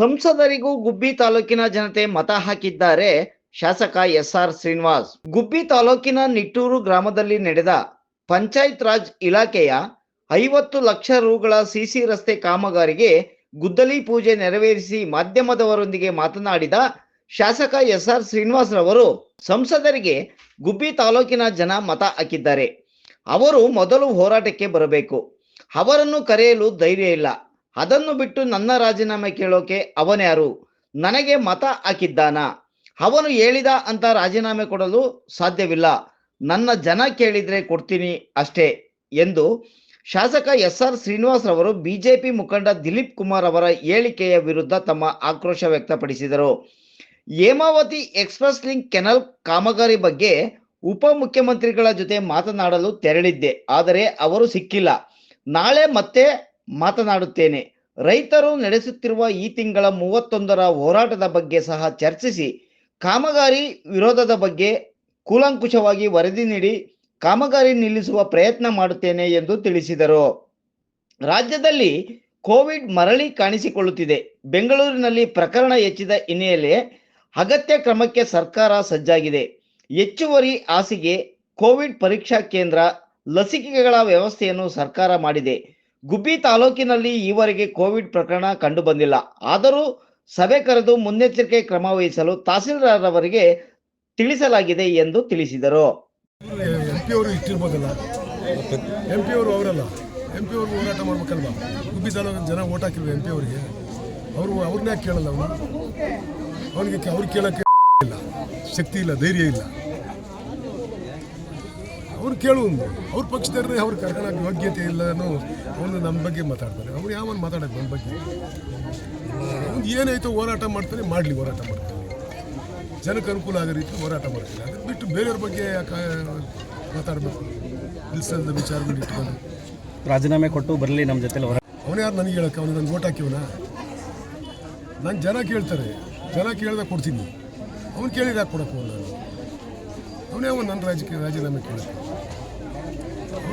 ಸಂಸದರಿಗೂ ಗುಬ್ಬಿ ತಾಲೂಕಿನ ಜನತೆ ಮತ ಹಾಕಿದ್ದಾರೆ ಶಾಸಕ ಎಸ್ ಆರ್ ಶ್ರೀನಿವಾಸ್. ಗುಬ್ಬಿ ತಾಲೂಕಿನ ನಿಟ್ಟೂರು ಗ್ರಾಮದಲ್ಲಿ ನಡೆದ ಪಂಚಾಯತ್ ರಾಜ್ ಇಲಾಖೆಯ ಐವತ್ತು ಲಕ್ಷ ರುಗಳ ಸಿಸಿ ರಸ್ತೆ ಕಾಮಗಾರಿಗೆ ಗುದ್ದಲಿ ಪೂಜೆ ನೆರವೇರಿಸಿ ಮಾಧ್ಯಮದವರೊಂದಿಗೆ ಮಾತನಾಡಿದ ಶಾಸಕ ಎಸ್ ಆರ್ ಶ್ರೀನಿವಾಸ್ ರವರು ಸಂಸದರಿಗೆ ಗುಬ್ಬಿ ತಾಲೂಕಿನ ಜನ ಮತ ಹಾಕಿದ್ದಾರೆ. ಅವರು ಮೊದಲು ಹೋರಾಟಕ್ಕೆ ಬರಬೇಕು. ಅವರನ್ನು ಕರೆಯಲು ಧೈರ್ಯ ಇಲ್ಲ. ಅದನ್ನು ಬಿಟ್ಟು ನನ್ನ ರಾಜೀನಾಮೆ ಕೇಳೋಕೆ ಅವನ್ಯಾರು ನನಗೆ ಮತ ಹಾಕಿದ್ದಾನ. ಅವನು ಹೇಳಿದ ಅಂತ ರಾಜೀನಾಮೆ ಕೊಡಲು ಸಾಧ್ಯವಿಲ್ಲ. ನನ್ನ ಜನ ಕೇಳಿದ್ರೆ ಕೊಡ್ತೀನಿ ಅಷ್ಟೇ ಎಂದು ಶಾಸಕ ಎಸ್ ಆರ್ ಶ್ರೀನಿವಾಸ್ ರವರು ಬಿಜೆಪಿ ಮುಖಂಡ ದಿಲೀಪ್ ಕುಮಾರ್ ಅವರ ಹೇಳಿಕೆಯ ವಿರುದ್ಧ ತಮ್ಮ ಆಕ್ರೋಶ ವ್ಯಕ್ತಪಡಿಸಿದರು. ಹೇಮಾವತಿ ಎಕ್ಸ್ಪ್ರೆಸ್ ಲಿಂಕ್ ಕೆನಲ್ ಕಾಮಗಾರಿ ಬಗ್ಗೆ ಉಪ ಮುಖ್ಯಮಂತ್ರಿಗಳ ಜೊತೆ ಮಾತನಾಡಲು ತೆರಳಿದ್ದೆ. ಆದರೆ ಅವರು ಸಿಕ್ಕಿಲ್ಲ. ನಾಳೆ ಮತ್ತೆ ಮಾತನಾಡುತ್ತೇನೆ. ರೈತರು ನಡೆಸುತ್ತಿರುವ ಈ ತಿಂಗಳ ಮೂವತ್ತೊಂದರ ಹೋರಾಟದ ಬಗ್ಗೆ ಸಹ ಚರ್ಚಿಸಿ, ಕಾಮಗಾರಿ ವಿರೋಧದ ಬಗ್ಗೆ ಕೂಲಂಕುಷವಾಗಿ ವರದಿ ನೀಡಿ, ಕಾಮಗಾರಿ ನಿಲ್ಲಿಸುವ ಪ್ರಯತ್ನ ಮಾಡುತ್ತೇನೆ ಎಂದು ತಿಳಿಸಿದರು. ರಾಜ್ಯದಲ್ಲಿ ಕೋವಿಡ್ ಮರಳಿ ಕಾಣಿಸಿಕೊಳ್ಳುತ್ತಿದೆ. ಬೆಂಗಳೂರಿನಲ್ಲಿ ಪ್ರಕರಣ ಹೆಚ್ಚಿದ ಹಿನ್ನೆಲೆ ಅಗತ್ಯ ಕ್ರಮಕ್ಕೆ ಸರ್ಕಾರ ಸಜ್ಜಾಗಿದೆ. ಹೆಚ್ಚುವರಿ ಹಾಸಿಗೆ, ಕೋವಿಡ್ ಪರೀಕ್ಷಾ ಕೇಂದ್ರ, ಲಸಿಕೆಗಳ ವ್ಯವಸ್ಥೆಯನ್ನು ಸರ್ಕಾರ ಮಾಡಿದೆ. ಗುಬ್ಬಿ ತಾಲೂಕಿನಲ್ಲಿ ಈವರೆಗೆ ಕೋವಿಡ್ ಪ್ರಕರಣ ಕಂಡು ಬಂದಿಲ್ಲ ಆದರೂ ಸಭೆ ಕರೆದು ಮುನ್ನೆಚ್ಚರಿಕೆ ಕ್ರಮ ವಹಿಸಲು ತಹಸೀಲ್ದಾರ್ ತಿಳಿಸಲಾಗಿದೆ ಎಂದು ತಿಳಿಸಿದರು. ಎಂ ಪಿ ಅವರು ಇಟ್ಟಿರ್ಬೋದಲ್ಲ? ಎಂ ಅವರು ಅವರಲ್ಲ. ಎಂ ಪಿ ಅವರು ಹೋರಾಟ ಮಾಡ್ಬೇಕಲ್ವಾ? ಗುಬ್ಬಿ ತಾಲೂಕಿನ ಜನ ಓಟ್ ಹಾಕಿಲ್ವ ಎಂ ಪಿ ಅವರಿಗೆ ಅವರು ಅವ್ರನ್ನ ಕೇಳಲ್ಲ ಅವನು? ಅವನಿಗೆ ಅವ್ರು ಕೇಳೋಕ್ಕೆ ಇಲ್ಲ. ಶಕ್ತಿ ಇಲ್ಲ, ಧೈರ್ಯ ಇಲ್ಲ. ಅವ್ರು ಕೇಳು ಅವ್ರ ಪಕ್ಷದವ್ರೆ ಅವ್ರು ಕರ್ಕೊಳ್ಳೋಕೆ ಯೋಗ್ಯತೆ ಇಲ್ಲ ಅನ್ನೋ ಅವನು ನಮ್ಮ ಬಗ್ಗೆ ಮಾತಾಡ್ತಾರೆ. ಅವ್ರು ಯಾವನು ಮಾತಾಡೋದು ನಮ್ಮ ಬಗ್ಗೆ? ಅವ್ನು ಏನಾಯಿತು ಹೋರಾಟ ಮಾಡ್ತಾರೆ ಮಾಡಲಿ ಹೋರಾಟ ಮಾಡ್ತಾರೆ. ಜನಕ್ಕೆ ಅನುಕೂಲ ಆಗೋ ರೀತಿ ಹೋರಾಟ ಮಾಡ್ತಾರೆ. ಅದನ್ನು ಬಿಟ್ಟು ಬೇರೆಯವ್ರ ಬಗ್ಗೆ ಮಾತಾಡಬೇಕು? ನಿಲ್ಸದ ವಿಚಾರಗಳು ಇಟ್ಕೊಂಡು. ರಾಜೀನಾಮೆ ಕೊಟ್ಟು ಬರಲಿ ನಮ್ಮ ಜೊತೆ ಹೊರ ಅವನು ಯಾರು ನನಗೆ ಹೇಳಕ್ಕೆ ಅವನು ನನಗೆ ಓಟ್ ಹಾಕಿವನ? ನಾನು ಜನ ಕೇಳ್ತಾರೆ. ಜನ ಕೇಳಿದಾಗ ಕೊಡ್ತೀನಿ. ಅವ್ನು ಕೇಳಿದಾಗ ಕೊಡಕ್ಕೆ ನಾನು ಅವನೇ ಒಂದು ನನ್ನ ರಾಜಕೀಯ ರಾಜೀನಾಮೆ ಕೇಳಕ್ಕೆ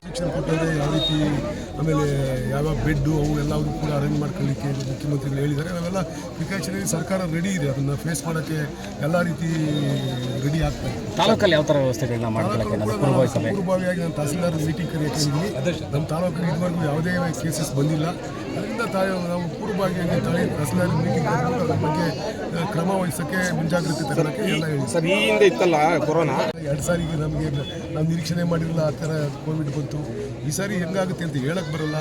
ಶಿಕ್ಷಣ ಕೊಟ್ಟರೆ ಯಾವ ರೀತಿ ಆಮೇಲೆ ಯಾವ ಬೆಡ್ಡು ಅವು ಎಲ್ಲವೂ ಕೂಡ ಅರೇಂಜ್ ಮಾಡ್ಕೊಳ್ಳಿಕ್ಕೆ ಮುಖ್ಯಮಂತ್ರಿಗಳು ಹೇಳಿದ್ದಾರೆ. ಅವೆಲ್ಲ ಪ್ರಿಕಾಷನರಿ ಸರ್ಕಾರ ರೆಡಿ ಇದೆ. ಅದನ್ನು ಫೇಸ್ ಮಾಡೋಕ್ಕೆ ಎಲ್ಲ ರೀತಿ ರೆಡಿ ಆಗ್ತದೆ ತಾಲೂಕಲ್ಲಿ ಯಾವ ಥರ ವ್ಯವಸ್ಥೆಗಳನ್ನ ಮಾಡ್ಕೊಳ್ಳೋಕ್ಕೆ ಪೂರ್ವಭಾವಿಯಾಗಿ ನಾನು ತಹಸೀಲ್ದಾರ್ ಮೀಟಿಂಗ್ ಕರೆಯಕ್ಕಿದ್ದೀನಿ ನಮ್ಮ ತಾಲೂಕಿಗೆ ಇದುವರೆಗೂ ಯಾವುದೇ ಕೇಸಸ್ ಬಂದಿಲ್ಲ. ಅದರಿಂದ ತಾಯಿ ನಾವು ಪೂರ್ವಭಾವಿಯಾಗಿ ತಾಯಿ ತಹಸೀಲ್ದಾರ್ ಮೀಟಿಂಗ್ ಕರೆದು ಅದ್ರ ಬಗ್ಗೆ ಕ್ರಮ ವಹಿಸೋಕ್ಕೆ ಮುಂಜಾಗ್ರತೆ ತಗೊಳ್ಳೋಕ್ಕೆ ಎಲ್ಲ ಹೇಳಿ ಸರ್ ಈ ಹಿಂದೆ ಇತ್ತಲ್ಲ ಕೊರೋನಾ? ಎರಡು ಸಾರಿಗೆ ನಮಗೆ ನಾವು ನಿರೀಕ್ಷಣೆ ಮಾಡಿರಲಿಲ್ಲ ಆ ಥರ ಕೋವಿಡ್ ಬಂತು. ಈ ಸಾರಿ ಹೆಂಗಾಗುತ್ತೆ ಅಂತ ಹೇಳಕ್ಕೆ ಬರಲ್ಲ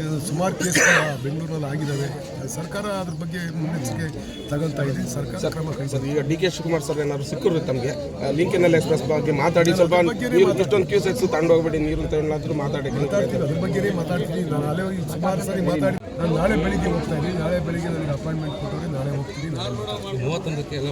ಇದು ಸುಮಾರು ಕೇಸ್ ಬೆಂಗಳೂರಲ್ಲಿ ಆಗಿದ್ದಾವೆ ಸರ್ಕಾರ ಅದ್ರ ಬಗ್ಗೆ ಮುನ್ನೆಚ್ಚರಿಕೆ ತಗೊಳ್ತಾ ಇದೆ. ಸರ್ಕಾರ ಕ್ರಮ ಕೈಗೊಳ್ಳುತ್ತೆ ಈಗ ಡಿ ಕೆ ಶಿವಕುಮಾರ್ ಸರ್ ಏನಾದ್ರು ಸಿಕ್ಕರು ತಮಗೆ? ಲಿಂಕಿನಲ್ಲಿ ಎಕ್ಸ್ಪ್ರೆಸ್ ಬಗ್ಗೆ ಮಾತಾಡಿ ಸ್ವಲ್ಪ ನೀರು ಇಷ್ಟೊಂದು ಕ್ಯೂಸ್ ಎಕ್ಸ್ ತಗೊಂಡೋಗ್ಬೇಡಿ ನೀರು ತಗೊಂಡಾದ್ರೂ ಮಾತಾಡಿ ಮಾತಾಡ್ತೀನಿ ಅದ್ರ ಬಗ್ಗೆನೇ ಮಾತಾಡ್ತೀನಿ. ನಾನು ಅಲ್ಲೇ ಹೋಗಿ ಸುಮಾರು ಸಾರಿ ಮಾತಾಡಿ ನಾನು ನಾಳೆ ಬೆಳಿಗ್ಗೆ ಹೋಗ್ತಾ ಇದ್ದೀನಿ. ನಾಳೆ ಬೆಳಿಗ್ಗೆ ನನಗೆ ಅಪಾಯಿಂಟ್ಮೆಂಟ್ ಕೊಟ್ಟರೆ ನಾಳೆ ಹೋಗ್ತೀನಿ ಮೂವತ್ತೊಂದಕ್ಕೆ ಎಲ್ಲ